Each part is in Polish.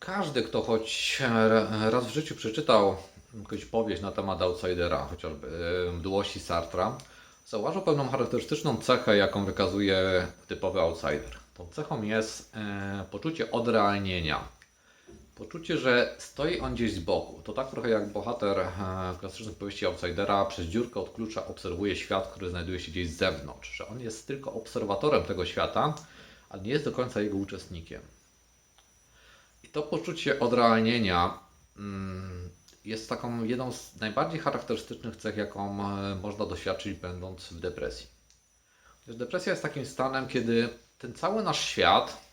Każdy, kto choć e, raz w życiu przeczytał jakąś powieść na temat outsidera, chociażby e, Mdłości Sartra, zauważył pewną charakterystyczną cechę, jaką wykazuje typowy outsider. Tą cechą jest e, poczucie odrealnienia. Poczucie, że stoi on gdzieś z boku. To tak trochę jak bohater e, klasycznych powieści outsidera przez dziurkę od klucza obserwuje świat, który znajduje się gdzieś z zewnątrz. Że on jest tylko obserwatorem tego świata, a nie jest do końca jego uczestnikiem. I to poczucie odrealnienia mm, jest taką jedną z najbardziej charakterystycznych cech, jaką e, można doświadczyć będąc w depresji. Depresja jest takim stanem, kiedy ten cały nasz świat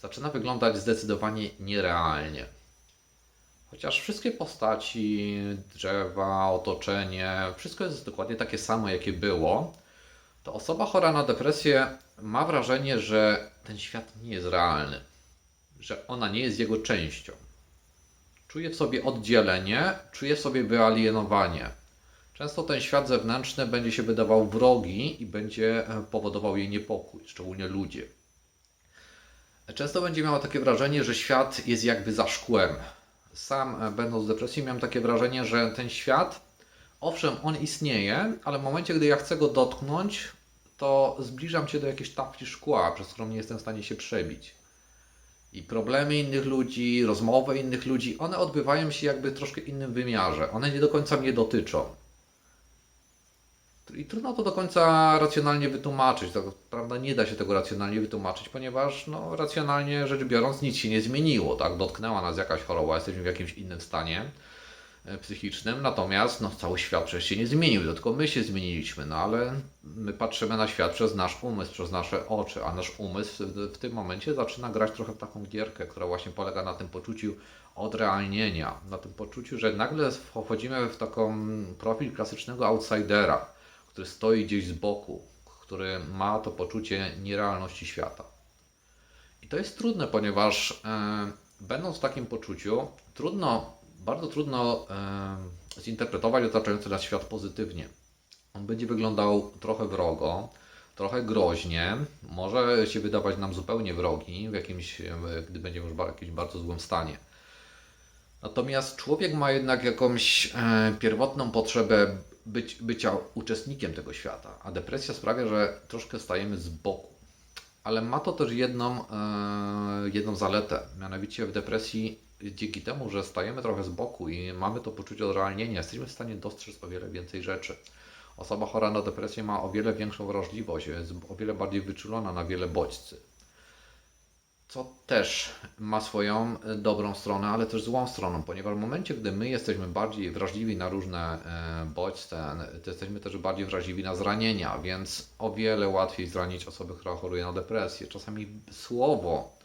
zaczyna wyglądać zdecydowanie nierealnie. Chociaż wszystkie postaci, drzewa, otoczenie, wszystko jest dokładnie takie samo, jakie było, to osoba chora na depresję ma wrażenie, że ten świat nie jest realny, że ona nie jest jego częścią. Czuje w sobie oddzielenie, czuje w sobie wyalienowanie. Często ten świat zewnętrzny będzie się wydawał wrogi i będzie e, powodował jej niepokój, szczególnie ludzie. Często będzie miała takie wrażenie, że świat jest jakby za szkłem. Sam, e, będąc w depresji, miałem takie wrażenie, że ten świat, owszem, on istnieje, ale w momencie, gdy ja chcę go dotknąć, to zbliżam się do jakiejś tafli szkła, przez którą nie jestem w stanie się przebić. I problemy innych ludzi, rozmowy innych ludzi, one odbywają się jakby w troszkę innym wymiarze. One nie do końca mnie dotyczą. I trudno to do końca racjonalnie wytłumaczyć. Prawda, nie da się tego racjonalnie wytłumaczyć, ponieważ no, racjonalnie rzecz biorąc nic się nie zmieniło. Tak? Dotknęła nas jakaś choroba, jesteśmy w jakimś innym stanie psychicznym, natomiast no, cały świat przecież się nie zmienił, tylko my się zmieniliśmy, no ale my patrzymy na świat przez nasz umysł, przez nasze oczy, a nasz umysł w, w tym momencie zaczyna grać trochę w taką gierkę, która właśnie polega na tym poczuciu odrealnienia, na tym poczuciu, że nagle wchodzimy w taką profil klasycznego outsidera, który stoi gdzieś z boku, który ma to poczucie nierealności świata. I to jest trudne, ponieważ e, będąc w takim poczuciu, trudno, bardzo trudno zinterpretować otaczający nas świat pozytywnie. On będzie wyglądał trochę wrogo, trochę groźnie, może się wydawać nam zupełnie wrogi, w jakimś, gdy będziemy już w jakimś bardzo złym stanie. Natomiast człowiek ma jednak jakąś pierwotną potrzebę być, bycia uczestnikiem tego świata, a depresja sprawia, że troszkę stajemy z boku. Ale ma to też jedną, e, jedną zaletę, mianowicie w depresji dzięki temu, że stajemy trochę z boku i mamy to poczucie odrealnienia, jesteśmy w stanie dostrzec o wiele więcej rzeczy. Osoba chora na depresję ma o wiele większą wrażliwość, jest o wiele bardziej wyczulona na wiele bodźcy co też ma swoją e, dobrą stronę, ale też złą stronę, ponieważ w momencie, gdy my jesteśmy bardziej wrażliwi na różne e, bodźce, to jesteśmy też bardziej wrażliwi na zranienia, więc o wiele łatwiej zranić osobę, która choruje na depresję. Czasami słowo,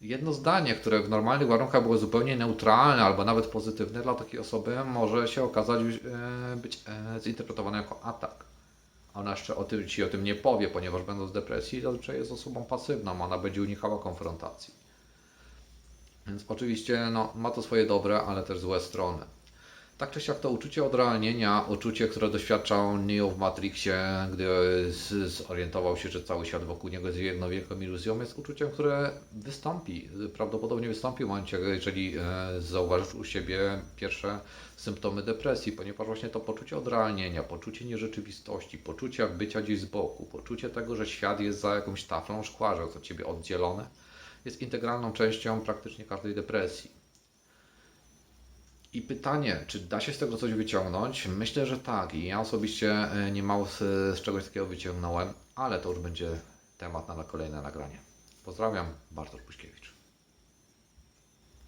jedno zdanie, które w normalnych warunkach było zupełnie neutralne albo nawet pozytywne dla takiej osoby, może się okazać e, być zinterpretowane jako atak. Ona jeszcze o tym, ci o tym nie powie, ponieważ będąc w depresji, zazwyczaj jest osobą pasywną, ona będzie unikała konfrontacji. Więc oczywiście no, ma to swoje dobre, ale też złe strony. Tak czy siak to uczucie odrealnienia, uczucie, które doświadczał Neo w Matrixie, gdy zorientował się, że cały świat wokół niego jest jedną wielką iluzją, jest uczuciem, które wystąpi, prawdopodobnie wystąpi w momencie, jeżeli e, zauważysz u siebie pierwsze symptomy depresji, ponieważ właśnie to poczucie odrealnienia, poczucie nierzeczywistości, poczucie bycia gdzieś z boku, poczucie tego, że świat jest za jakąś taflą szkła, że jest od Ciebie oddzielone, jest integralną częścią praktycznie każdej depresji. I pytanie, czy da się z tego coś wyciągnąć? Myślę, że tak. I ja osobiście e, niemało z, z czegoś takiego wyciągnąłem, ale to już będzie temat na kolejne nagranie. Pozdrawiam, Bartosz Puśkiewicz.